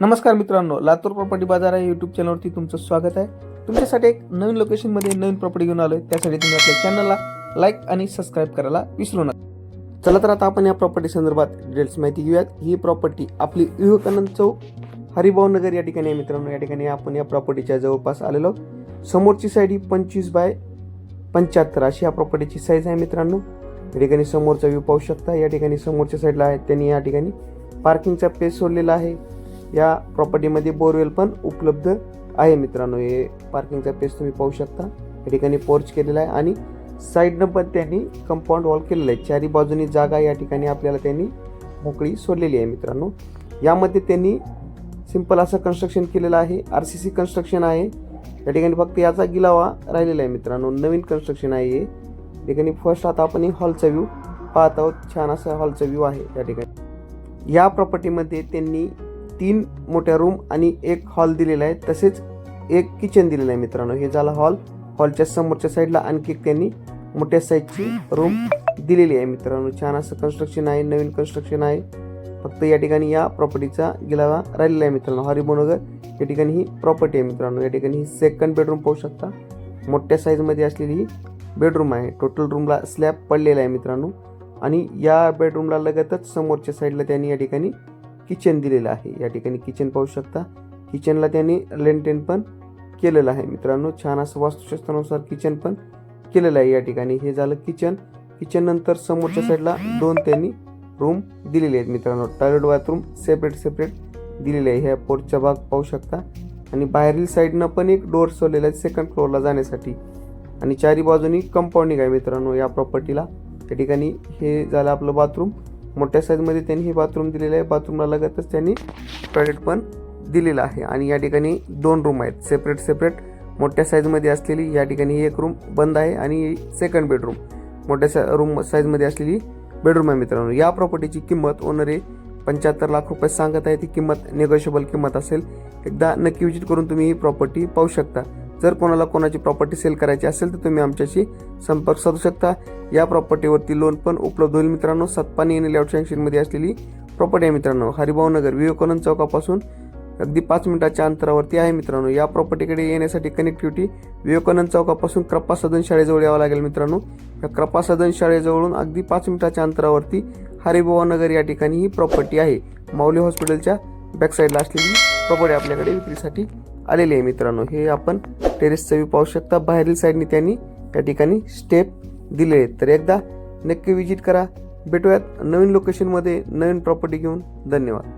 नमस्कार मित्रांनो लातूर प्रॉपर्टी बाजार आहे यूट्यूब चॅनलवरती तुमचं स्वागत आहे. तुमच्यासाठी एक नवीन लोकेशनमध्ये नवीन प्रॉपर्टी घेऊन आलो आहे त्यासाठी तुम्ही आपल्या चॅनलला लाईक आणि सबस्क्राईब करायला विसरू नका. चला तर आता आपण या प्रॉपर्टी संदर्भात डिटेल्स माहिती घेऊयात. ही प्रॉपर्टी आपली विवेकानंद चौक हरिभाऊ नगर या ठिकाणी आहे मित्रांनो. या ठिकाणी आपण या प्रॉपर्टीच्या जवळपास आलेलो समोरची साईड ही पंचवीस बाय पंच्याहत्तर अशी या प्रॉपर्टीची साईज आहे मित्रांनो. या ठिकाणी समोरचा व्ह्यू पाहू शकता. या ठिकाणी समोरच्या साईडला आहे. त्यांनी या ठिकाणी पार्किंगचा पेस सोडलेला आहे. या प्रॉपर्टीमध्ये बोरवेल पण उपलब्ध आहे मित्रांनो. हे पार्किंगचा पेस तुम्ही पाहू शकता. या ठिकाणी पोर्च केलेला आहे आणि साईडनं पण त्यांनी कंपाऊंड वॉल केलेलं आहे. चारी बाजूनी जागा या ठिकाणी आपल्याला त्यांनी मोकळी सोडलेली आहे मित्रांनो. यामध्ये त्यांनी सिंपल असं कन्स्ट्रक्शन केलेलं आहे. आर सी सी कन्स्ट्रक्शन आहे. या ठिकाणी फक्त याचा गिलावा राहिलेला आहे मित्रांनो. नवीन कन्स्ट्रक्शन आहे हे. या ठिकाणी फर्स्ट आता आपण हॉलचा व्ह्यू पाहत आहोत. छान असा हॉलचा व्ह्यू आहे या ठिकाणी. या प्रॉपर्टीमध्ये त्यांनी तीन मोठ्या रूम आणि एक हॉल दिलेला आहे. तसेच एक किचन दिलेलं आहे मित्रांनो. हे झालं हॉल हॉलच्या समोरच्या साईडला आणखी एक त्यांनी मोठ्या साईजची रूम दिलेली आहे मित्रांनो. छान असं कन्स्ट्रक्शन आहे नवीन कन्स्ट्रक्शन आहे. फक्त या ठिकाणी या प्रॉपर्टीचा गिलावा राहिलेला आहे मित्रांनो. हरिभोनगर या ठिकाणी ही प्रॉपर्टी आहे मित्रांनो. या ठिकाणी ही सेकंड बेडरूम पाहू शकता. मोठ्या साईजमध्ये असलेली ही बेडरूम आहे. टोटल रूमला स्लॅब पडलेला आहे मित्रांनो. आणि या बेडरूमला लगतच समोरच्या साईडला त्यांनी या ठिकाणी किचन दिलेलं आहे. या ठिकाणी किचन पाहू शकता. किचनला त्यांनी लेंटेन पण केलेलं आहे. मित्रांनो छान असं वास्तुशास्त्रानुसार किचन पण केलेलं आहे या ठिकाणी. हे झालं किचन किचन नंतर समोरच्या साईडला दोन त्यांनी रूम दिलेले आहेत मित्रांनो. टॉयलेट बाथरूम सेपरेट सेपरेट दिलेले आहे. ह्या पोर्टचा भाग पाहू शकता. आणि बाहेरील साईडनं पण एक डोअर सोडलेला आहे सेकंड फ्लोअरला जाण्यासाठी. आणि चारी बाजूनी कंपाऊंडिंग आहे मित्रांनो या प्रॉपर्टीला त्या ठिकाणी हे झालं आपलं बाथरूम मोठ्या साईजमध्ये त्यांनी हे बाथरूम दिलेलं आहे. बाथरूमला लगतच त्यांनी टॉयलेट पण दिलेलं आहे. आणि या ठिकाणी दोन रूम आहेत. सेपरेट सेपरेट मोठ्या साईजमध्ये असलेली या ठिकाणी ही एक रूम बंद आहे आणि सेकंड बेडरूम मोठ्या सा रूम साईजमध्ये असलेली बेडरूम आहे मित्रांनो. या प्रॉपर्टीची किंमत ओनर पंच्याहत्तर लाख रुपये सांगत आहे. ती किंमत निगोशिएबल किंमत असेल. एकदा नक्की विजिट करून तुम्ही ही प्रॉपर्टी पाहू शकता. जर कोणाला कोणाची प्रॉपर्टी सेल करायची असेल तर तुम्ही आमच्याशी संपर्क साधू शकता. या प्रॉपर्टीवरती लोन पण उपलब्ध होईल मित्रांनो. सतपाणी आणि लेआउट सँक्शनमध्ये असलेली प्रॉपर्टी आहे मित्रांनो. हरिभावनगर विवेकानंद चौकापासून अगदी पाच मिनिटाच्या अंतरावरती आहे मित्रांनो. या प्रॉपर्टीकडे येण्यासाठी कनेक्टिव्हिटी विवेकानंद चौकापासून क्रप्पा सदन शाळेजवळ यावं लागेल मित्रांनो. या क्रप्पा सदन शाळेजवळून अगदी पाच मिनिटाच्या अंतरावरती हरिभावनगर या ठिकाणी ही प्रॉपर्टी आहे. माऊली हॉस्पिटलच्या बॅकसाईडला असलेली प्रॉपर्टी आपल्याकडे विक्रीसाठी आलेली आहे मित्रांनो. हे आपण टेरेसचा व्ह्यू पाहू शकता. बाहेरील साईडने त्यांनी या ठिकाणी स्टेप दिले आहेत. तर एकदा नक्की विजिट करा. भेटूयात नवीन लोकेशनमध्ये नवीन प्रॉपर्टी घेऊन. धन्यवाद.